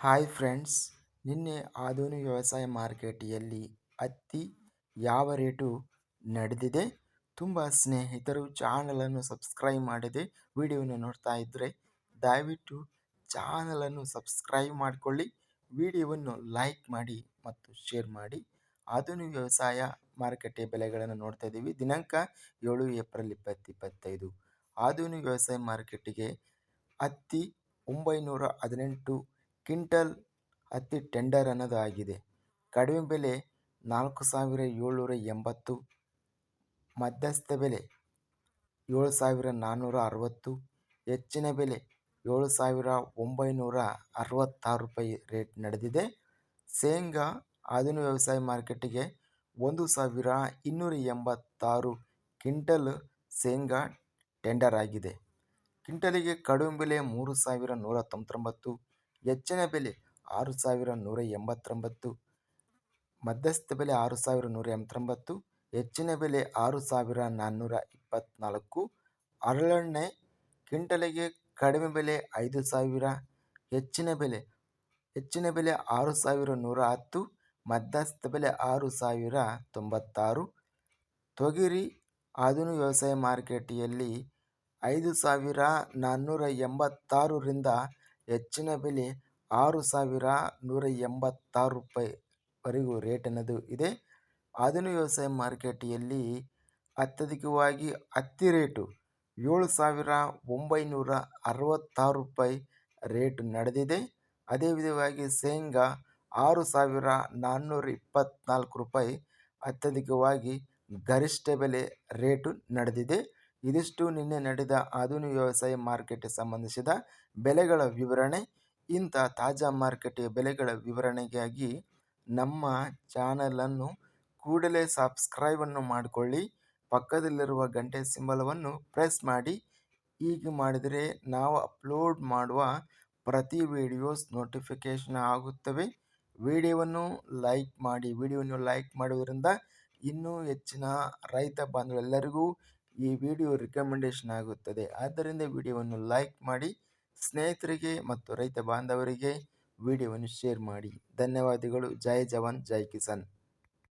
Hi friends, ನಿನ್ನೆ ಆಧುನಿಕ ವ್ಯವಸಾಯ ಮಾರ್ಕೆಟಿಯಲ್ಲಿ ಹತ್ತಿ ಯಾವ ರೇಟು ನಡೆದಿದೆ? ತುಂಬ ಸ್ನೇಹಿತರು ಚಾನಲನ್ನು ಸಬ್ಸ್ಕ್ರೈಬ್ ಮಾಡದೆ ವಿಡಿಯೋನ ನೋಡ್ತಾ ಇದ್ದರೆ ದಯವಿಟ್ಟು ಚಾನಲನ್ನು ಸಬ್ಸ್ಕ್ರೈಬ್ ಮಾಡಿಕೊಳ್ಳಿ, ವಿಡಿಯೋವನ್ನು ಲೈಕ್ ಮಾಡಿ ಮತ್ತು ಶೇರ್ ಮಾಡಿ. ಆಧುನಿಕ ವ್ಯವಸಾಯ ಮಾರುಕಟ್ಟೆ ಬೆಲೆಗಳನ್ನು ನೋಡ್ತಾ ಇದ್ದೀವಿ. ದಿನಾಂಕ ಏಳು ಏಪ್ರಿಲ್ ಇಪ್ಪತ್ತು ಇಪ್ಪತ್ತೈದು. ಆಧುನಿಕ ವ್ಯವಸಾಯ ಮಾರುಕಟ್ಟೆಗೆ ಹತ್ತಿ ಒಂಬೈನೂರ ಹದಿನೆಂಟು ಕ್ವಿಂಟಲ್ ಹತ್ತಿ ಟೆಂಡರ್ ಅನ್ನೋದು ಆಗಿದೆ ಕಡಿಮೆ ಬೆಲೆ ನಾಲ್ಕು ಸಾವಿರ ಏಳ್ನೂರ ಎಂಬತ್ತು, ಮಧ್ಯಸ್ಥ ಬೆಲೆ ಏಳು ಸಾವಿರ ನಾನ್ನೂರ ಅರವತ್ತು, ಹೆಚ್ಚಿನ ಬೆಲೆ ಏಳು ಸಾವಿರ ಒಂಬೈನೂರ ಅರವತ್ತಾರು ರೂಪಾಯಿ ರೇಟ್ ನಡೆದಿದೆ. ಶೇಂಗಾ ಆಧುನಿಕ ವ್ಯವಸಾಯ ಮಾರ್ಕೆಟಿಗೆ ಒಂದು ಸಾವಿರ ಇನ್ನೂರ ಎಂಬತ್ತಾರು ಕ್ವಿಂಟಲ್ ಶೇಂಗಾ ಟೆಂಡರ್ ಆಗಿದೆ. ಕ್ವಿಂಟಲಿಗೆ ಕಡಿಮೆ ಬೆಲೆ ಮೂರು ಸಾವಿರ ನೂರ ತೊಂಬತ್ತೊಂಬತ್ತು ಹೆಚ್ಚಿನ ಬೆಲೆ ಆರು ಸಾವಿರ ನೂರ ಎಂಬತ್ತೊಂಬತ್ತು. ಮಧ್ಯಸ್ಥ ಬೆಲೆ ಆರು ಸಾವಿರ ನೂರ ಎಂಬತ್ತೊಂಬತ್ತು. ಹೆಚ್ಚಿನ ಬೆಲೆ ಆರು ಸಾವಿರ ನಾನ್ನೂರ ಇಪ್ಪತ್ತ್ನಾಲ್ಕು ಹರಳೆಣ್ಣೆ ಕ್ವಿಂಟಲಿಗೆ ಕಡಿಮೆ ಬೆಲೆ ಐದು ಸಾವಿರ. ಹೆಚ್ಚಿನ ಬೆಲೆ ಹೆಚ್ಚಿನ ಬೆಲೆ ಆರು ಸಾವಿರ ನೂರ ಹತ್ತು. ಮಧ್ಯಸ್ಥ ಬೆಲೆ ಆರು ಸಾವಿರ ತೊಂಬತ್ತಾರು. ತೊಗರಿ ಆಧುನಿಕ ವ್ಯವಸಾಯ ಮಾರುಕಟ್ಟೆಯಲ್ಲಿ ಐದು ಸಾವಿರ ನಾನ್ನೂರ ಎಂಬತ್ತಾರರಿಂದ ಹೆಚ್ಚಿನ ಬೆಲೆ ಆರು ಸಾವಿರ ನೂರ ಎಂಬತ್ತಾರು ರೂಪಾಯಿವರೆಗೂ ರೇಟ್ ಅನ್ನೋದು ಇದೆ. ಆಧುನಿಕ ವ್ಯವಸಾಯ ಮಾರುಕಟ್ಟೆಯಲ್ಲಿ ಅತ್ಯಧಿಕವಾಗಿ ಹತ್ತಿ ರೇಟು ಏಳು ಸಾವಿರ ಒಂಬೈನೂರ ಅರವತ್ತಾರು ರೂಪಾಯಿ ರೇಟ್ ನಡೆದಿದೆ. ಅದೇ ವಿಧವಾಗಿ ಶೇಂಗಾ ಆರು ಸಾವಿರ ನಾನ್ನೂರ ಇಪ್ಪತ್ತ್ನಾಲ್ಕು ರೂಪಾಯಿ ಅತ್ಯಧಿಕವಾಗಿ ಗರಿಷ್ಠ ಬೆಲೆ ರೇಟು ನಡೆದಿದೆ. ಇದಿಷ್ಟು ನಿನ್ನೆ ನಡೆದ ಆಧುನಿಕ ವ್ಯವಸಾಯ ಮಾರುಕಟ್ಟೆ ಸಂಬಂಧಿಸಿದ ಬೆಲೆಗಳ ವಿವರಣೆ. ಇಂಥ ತಾಜಾ ಮಾರುಕಟ್ಟೆಯ ಬೆಲೆಗಳ ವಿವರಣೆಗಾಗಿ ನಮ್ಮ ಚಾನಲನ್ನು ಕೂಡಲೇ ಸಬ್ಸ್ಕ್ರೈಬನ್ನು ಮಾಡಿಕೊಳ್ಳಿ. ಪಕ್ಕದಲ್ಲಿರುವ ಗಂಟೆ ಸಿಂಬಲವನ್ನು ಪ್ರೆಸ್ ಮಾಡಿ. ಹೀಗೆ ಮಾಡಿದರೆ ನಾವು ಅಪ್ಲೋಡ್ ಮಾಡುವ ಪ್ರತಿ ವಿಡಿಯೋಸ್ ನೋಟಿಫಿಕೇಷನ್ ಆಗುತ್ತವೆ. ವಿಡಿಯೋವನ್ನು ಲೈಕ್ ಮಾಡಿ. ವಿಡಿಯೋವನ್ನು ಲೈಕ್ ಮಾಡುವುದರಿಂದ ಇನ್ನೂ ಹೆಚ್ಚಿನ ರೈತ ಬಾಂಧವರೆಲ್ಲರಿಗೂ ಈ ವಿಡಿಯೋ ರಿಕಮೆಂಡೇಷನ್ ಆಗುತ್ತದೆ. ಆದ್ದರಿಂದ ವಿಡಿಯೋವನ್ನು ಲೈಕ್ ಮಾಡಿ, ಸ್ನೇಹಿತರಿಗೆ ಮತ್ತು ರೈತ ಬಾಂಧವರಿಗೆ ವಿಡಿಯೋವನ್ನು ಶೇರ್ ಮಾಡಿ. ಧನ್ಯವಾದಗಳು. ಜೈ ಜವಾನ್, ಜೈ ಕಿಸಾನ್.